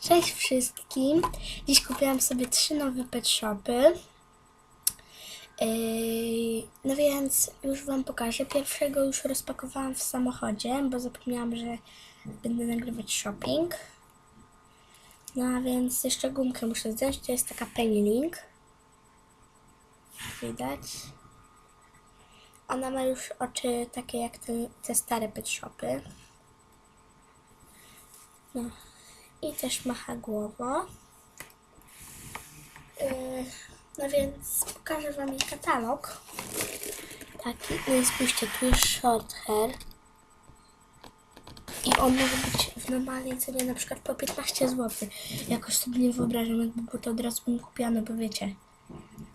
Cześć wszystkim. Dziś kupiłam sobie trzy nowe pet shopy. Yy, no więc już Wam pokażę. Pierwszego już rozpakowałam w samochodzie, bo zapomniałam, że będę nagrywać shopping. No a więc jeszcze gumkę muszę zdjąć. To jest taka Penny Link. Widać. Ona ma już oczy takie jak te, te stare pet shopy. No. I też macha głową. Yy, no więc pokażę Wam jej katalog. Taki, no spójrzcie, tu jest short hair. I on może być w normalnej cenie na przykład po 15 zł. Jakoś sobie nie wyobrażam, jakby było to od razu bym kupiła, no bo wiecie,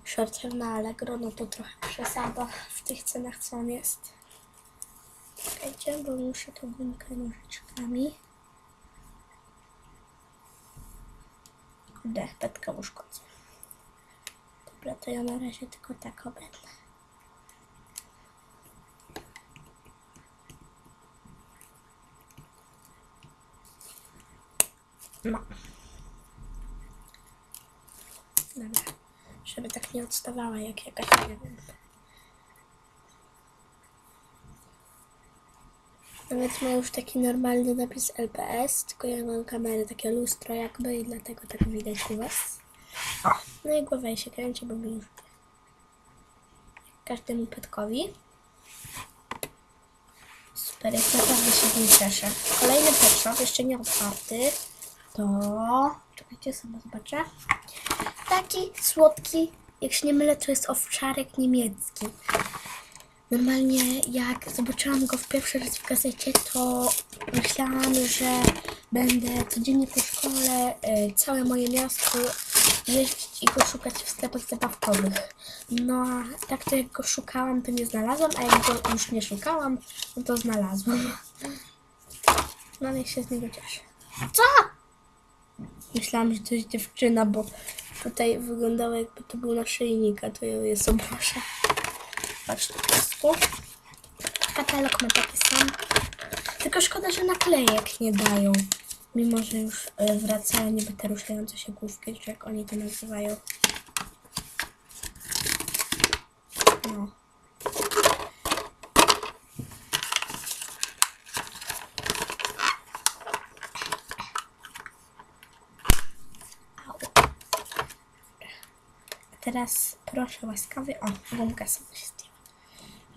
short hair na Allegro, no to trochę przesada w tych cenach, co on jest. Czekajcie, bo muszę to gumkę nożyczkami. Kurde, petka uszkodzę. Dobra, to ja na razie tylko tak obetnę. No. Dobra. Żeby tak nie odstawała jak jakaś, nie wiem. Nawet ma już taki normalny napis LPS, tylko ja mam kamerę, takie lustro jakby i dlatego tak widać u Was. No i głowa się kręci, bo mi każdemu petkowi. Super, jest naprawdę się z nim cieszę. Kolejny pet jeszcze nie otwarty, to... Czekajcie, sobie zobaczę. Taki słodki, jak się nie mylę, to jest owczarek niemiecki. Normalnie jak zobaczyłam go w pierwszy raz w gazecie, to myślałam, że będę codziennie po szkole y, całe moje miasto jeździć i go szukać w sklepach zabawkowych. No a tak to jak go szukałam, to nie znalazłam, a jak go już nie szukałam, no to znalazłam. No ale się z niego cieszę. Co? Myślałam, że to jest dziewczyna, bo tutaj wyglądało jakby to był naszyjnik, a to jest obroża. Patrz tu piesku. Katalog ma taki sam. Tylko szkoda, że naklejek nie dają. Mimo, że już e, wracają niby te ruszające się główki, czy jak oni to nazywają. No. Au. A teraz proszę łaskawie. O, gumka sobie.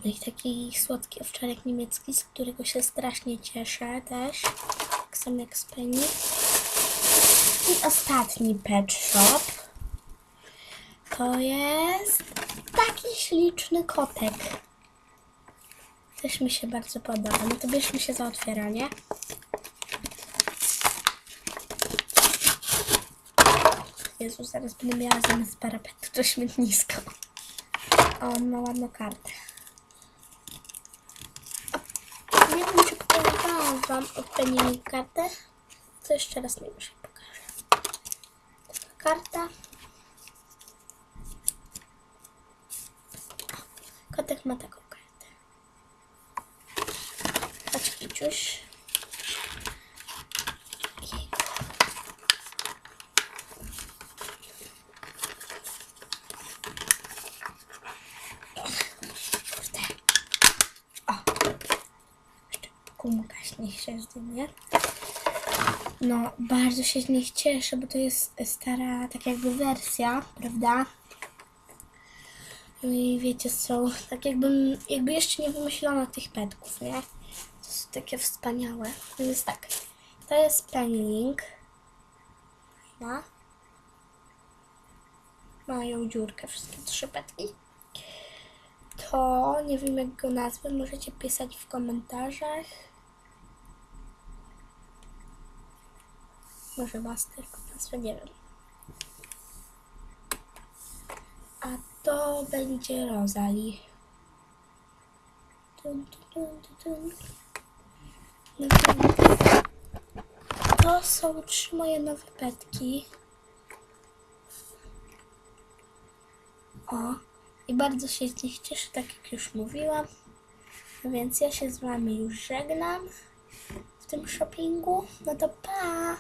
No i taki słodki owczarek niemiecki, z którego się strasznie cieszę też. Tak samo jak z Penny. I ostatni pet shop. To jest taki śliczny kotek. Też mi się bardzo podoba. No to bierzmy się za otwieranie. Jezu, zaraz będę miała zamiast parapetu to śmietnisko. O, on ma ładną kartę. Nie wiem, czy pokazałam Wam od Penny kartę. To jeszcze raz nie muszę pokażę. Taka karta. Kotek ma taką kartę. Chodź, Kiciuś. Gumka niech się zdejmie. No, bardzo się z nich cieszę, bo to jest stara, tak jakby wersja, prawda? No I wiecie, są tak jakby, jakby jeszcze nie wymyślono tych petków, nie? To są takie wspaniałe. No Więc tak, to jest Penlink. No. Mają dziurkę wszystkie trzy petki. To, nie wiem jak go nazwę, możecie pisać w komentarzach. Może master nazwę, nie wiem. A to będzie Rosalie. Dun, dun, dun, dun. No To są trzy moje nowe petki. O, i bardzo się z nich cieszę, tak jak już mówiłam. No więc ja się z Wami już żegnam w tym shoppingu. No to pa!